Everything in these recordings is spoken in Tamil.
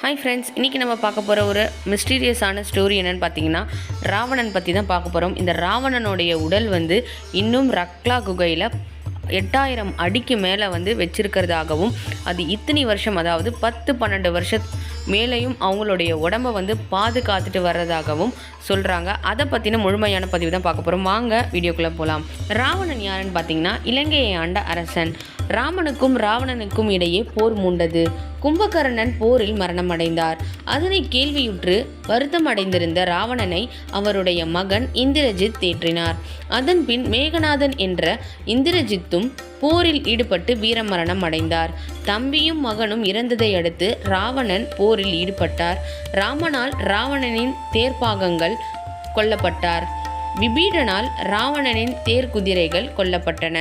ஹாய் ஃப்ரெண்ட்ஸ் இன்றைக்கி நம்ம பார்க்க போகிற ஒரு மிஸ்டீரியஸான ஸ்டோரி என்னென்னு பார்த்தீங்கன்னா ராவணன் பற்றி தான் பார்க்க போகிறோம் இந்த ராவணனுடைய உடல் வந்து இன்னும் ரக்லா குகையில் எட்டாயிரம் அடிக்கு மேலே வந்து வச்சிருக்கிறதாகவும் அது இத்தனை வருஷம் அதாவது பத்து பன்னெண்டு வருஷ மேலேயும் அவங்களுடைய உடம்பை வந்து பாதுகாத்துட்டு வர்றதாகவும் சொல்கிறாங்க அதை பற்றின முழுமையான பதிவு தான் பார்க்க போகிறோம் வாங்க வீடியோக்குள்ளே போகலாம் ராவணன் யாருன்னு பார்த்தீங்கன்னா இலங்கையை ஆண்ட அரசன். ராமனுக்கும் ராவணனுக்கும் இடையே போர் மூண்டது. கும்பகர்ணன் போரில் மரணமடைந்தார். அதனை கேள்வியுற்று வருத்தம் அடைந்திருந்த ராவணனை அவருடைய மகன் இந்திரஜித் தேற்றினார். அதன்பின் மேகநாதன் என்ற இந்திரஜித்தும் போரில் ஈடுபட்டு வீரமரணம் அடைந்தார். தம்பியும் மகனும் இறந்ததை அடுத்து ராவணன் போரில் ஈடுபட்டார். ராமனால் ராவணனின் தேர்ப்பாகங்கள் கொல்லப்பட்டார். விபீடனால் ராவணனின் தேர்க்குதிரைகள் கொல்லப்பட்டன.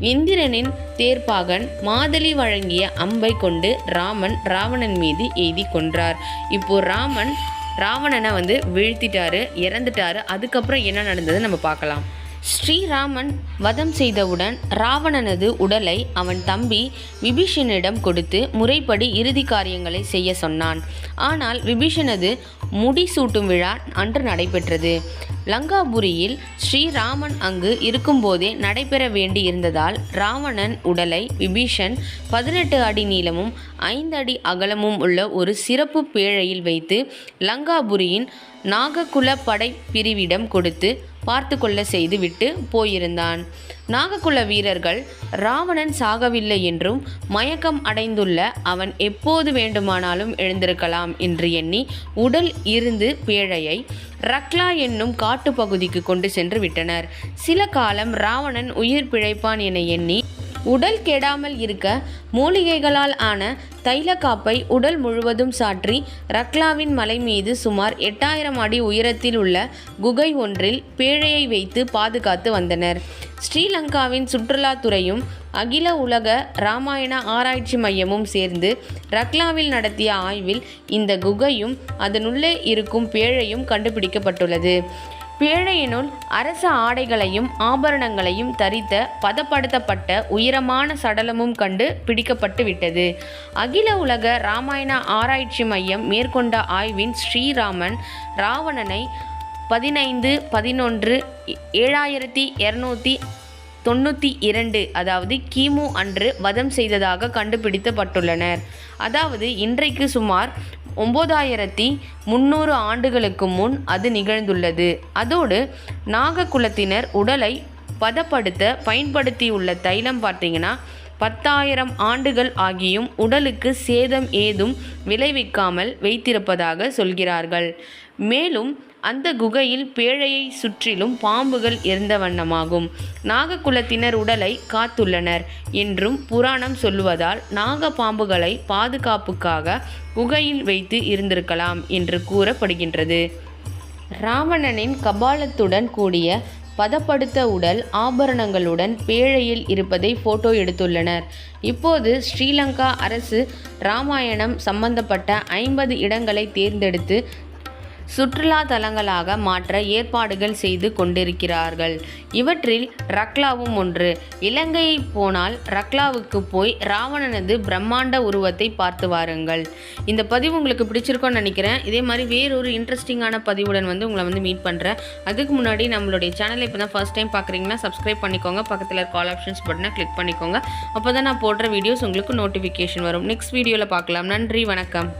இந்திரனின் தேர்ப்பாகன் மாதலி வழங்கிய அம்பை கொண்டு ராமன் ராவணன் மீது எய்தி கொன்றார். இப்போ ராமன் ராவணனை வந்து வீழ்த்திட்டாரு இறந்துட்டாரு. அதுக்கப்புறம் என்ன நடந்தது நம்ம பார்க்கலாம். ஸ்ரீராமன் வதம் செய்தவுடன் ராவணனது உடலை அவன் தம்பி விபீஷனிடம் கொடுத்து முறைப்படி இறுதி காரியங்களை செய்ய சொன்னான். ஆனால் விபீஷனது முடிசூட்டும் விழா அன்று நடைபெற்றது. லங்காபுரியில் ஸ்ரீராமன் அங்கு இருக்கும்போதே நடைபெற வேண்டி இருந்ததால் ராவணன் உடலை விபீஷன் பதினெட்டு அடி நீளமும் ஐந்து அடி அகலமும் உள்ள ஒரு சிறப்பு பேழையில் வைத்து லங்காபுரியின் நாககுல படை பிரிவிடம் கொடுத்து பார்த்து கொள்ள செய்துவிட்டு போயிருந்தான். நாககுல வீரர்கள் ராவணன் சாகவில்லை என்றும் மயக்கம் அடைந்துள்ள அவன் எப்போது வேண்டுமானாலும் எழுந்திருக்கலாம் என்று எண்ணி உடல் இருந்து பேழையை ரக்லா என்னும் காட்டுப்பகுதிக்கு கொண்டு சென்று விட்டனர். சில காலம் ராவணன் உயிர் பிழைப்பான் என எண்ணி உடல் கெடாமல் இருக்க மூலிகைகளால் ஆன தைல காப்பை உடல் முழுவதும் சாற்றி ரக்லாவின் மலை மீது சுமார் எட்டாயிரம் அடி உயரத்தில் உள்ள குகை ஒன்றில் பேழையை வைத்து பாதுகாத்து வந்தனர். ஸ்ரீலங்காவின் சுற்றுலாத்துறையும் அகில உலக இராமாயண ஆராய்ச்சி மையமும் சேர்ந்து ரக்லாவில் நடத்திய ஆய்வில் இந்த குகையும் அதனுள்ளே இருக்கும் பேழையும் கண்டுபிடிக்கப்பட்டுள்ளது. பேழையினுள் அரச ஆடைகளையும் ஆபரணங்களையும் தரித்த பதப்படுத்தப்பட்ட உயரமான சடலமும் கண்டு பிடிக்கப்பட்டு விட்டது. அகில உலக இராமாயண ஆராய்ச்சி மையம் மேற்கொண்ட ஆய்வின் ஸ்ரீராமன் ராவணனை பதினைந்து பதினொன்று ஏழாயிரத்தி இரநூத்தி தொண்ணூற்றி இரண்டு அதாவது கிமு அன்று வதம் செய்ததாக கண்டுபிடிக்கப்பட்டுள்ளனர் அதாவது இன்றைக்கு சுமார் ஒம்பதாயிரத்தி முந்நூறு ஆண்டுகளுக்கு முன் அது நிகழ்ந்துள்ளது. அதோடு நாககுலத்தினர் உடலை பதப்படுத்த பயன்படுத்தியுள்ள தைலம் பார்த்தீங்கன்னா பத்தாயிரம் ஆண்டுகள் ஆகியும் உடலுக்கு சேதம் ஏதும் விளைவிக்காமல் வைத்திருப்பதாக சொல்கிறார்கள். மேலும் அந்த குகையில் பேழையை சுற்றிலும் பாம்புகள் இருந்த வண்ணமாகும். நாககுலத்தினர் உடலை காத்துள்ளனர். என்றும் புராணம் சொல்லுவதால் நாக பாம்புகளை பாதுகாப்புக்காக குகையில் வைத்து இருந்திருக்கலாம் என்று கூறப்படுகின்றது. ராவணனின் கபாலத்துடன் கூடிய பதப்படுத்த உடல் ஆபரணங்களுடன் பேழையில் இருப்பதை போட்டோ எடுத்துள்ளனர். இப்போது ஸ்ரீலங்கா அரசு ராமாயணம் சம்பந்தப்பட்ட ஐம்பது இடங்களை தேர்ந்தெடுத்து சுற்றுலா தலங்களாக மாற்ற ஏற்பாடுகள் செய்து கொண்டிருக்கிறார்கள். இவற்றில் ரக்லாவும் ஒன்று. இலங்கையை போனால் ரக்லாவுக்கு போய் ராவணனது பிரம்மாண்ட உருவத்தை பார்த்து வாருங்கள். இந்த பதிவு உங்களுக்கு பிடிச்சிருக்கோன்னு நினைக்கிறேன். இதே மாதிரி வேறொரு இன்ட்ரெஸ்டிங்கான பதிவுடன் வந்து உங்களை வந்து மீட் பண்ணுறேன் அதுக்கு முன்னாடி நம்மளுடைய சேனலை இப்போ தான் ஃபஸ்ட் டைம் பார்க்குறீங்கன்னா சப்ஸ்கிரைப் பண்ணிக்கோங்க. பக்கத்தில் இருக்க ஆல் ஆப்ஷன்ஸ் பட்டனை கிளிக் பண்ணிக்கோங்க. அப்போ தான் நான் போடுற வீடியோஸ் உங்களுக்கு நோட்டிஃபிகேஷன் வரும். நெக்ஸ்ட் வீடியோவில் பார்க்கலாம். நன்றி வணக்கம்.